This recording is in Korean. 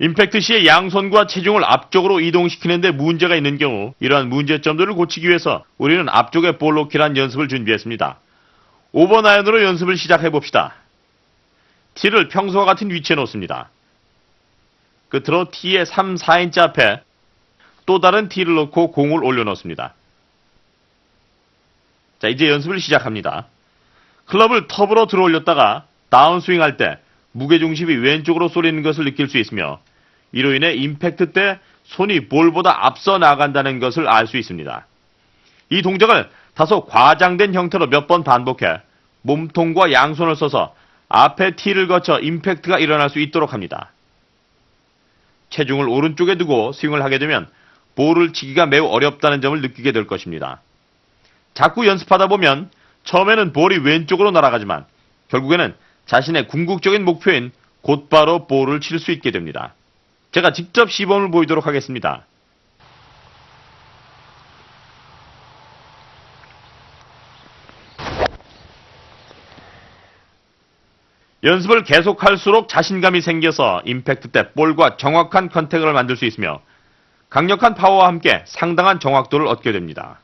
임팩트 시에 양손과 체중을 앞쪽으로 이동시키는데 문제가 있는 경우 이러한 문제점들을 고치기 위해서 우리는 앞쪽에 볼 놓기란 연습을 준비했습니다. 5번 아이언으로 연습을 시작해 봅시다. 티를 평소와 같은 위치에 놓습니다. 끝으로 티의 3, 4인치 앞에 또 다른 티를 놓고 공을 올려놓습니다. 자, 이제 연습을 시작합니다. 클럽을 톱으로 들어 올렸다가 다운스윙 할때 무게중심이 왼쪽으로 쏠리는 것을 느낄 수 있으며 이로 인해 임팩트 때 손이 볼보다 앞서 나간다는 것을 알 수 있습니다. 이 동작을 다소 과장된 형태로 몇 번 반복해 몸통과 양손을 써서 앞에 티를 거쳐 임팩트가 일어날 수 있도록 합니다. 체중을 오른쪽에 두고 스윙을 하게 되면 볼을 치기가 매우 어렵다는 점을 느끼게 될 것입니다. 자꾸 연습하다 보면 처음에는 볼이 왼쪽으로 날아가지만 결국에는 자신의 궁극적인 목표인 곧바로 볼을 칠 수 있게 됩니다. 제가 직접 시범을 보이도록 하겠습니다. 연습을 계속할수록 자신감이 생겨서 임팩트 때 볼과 정확한 컨택을 만들 수 있으며 강력한 파워와 함께 상당한 정확도를 얻게 됩니다.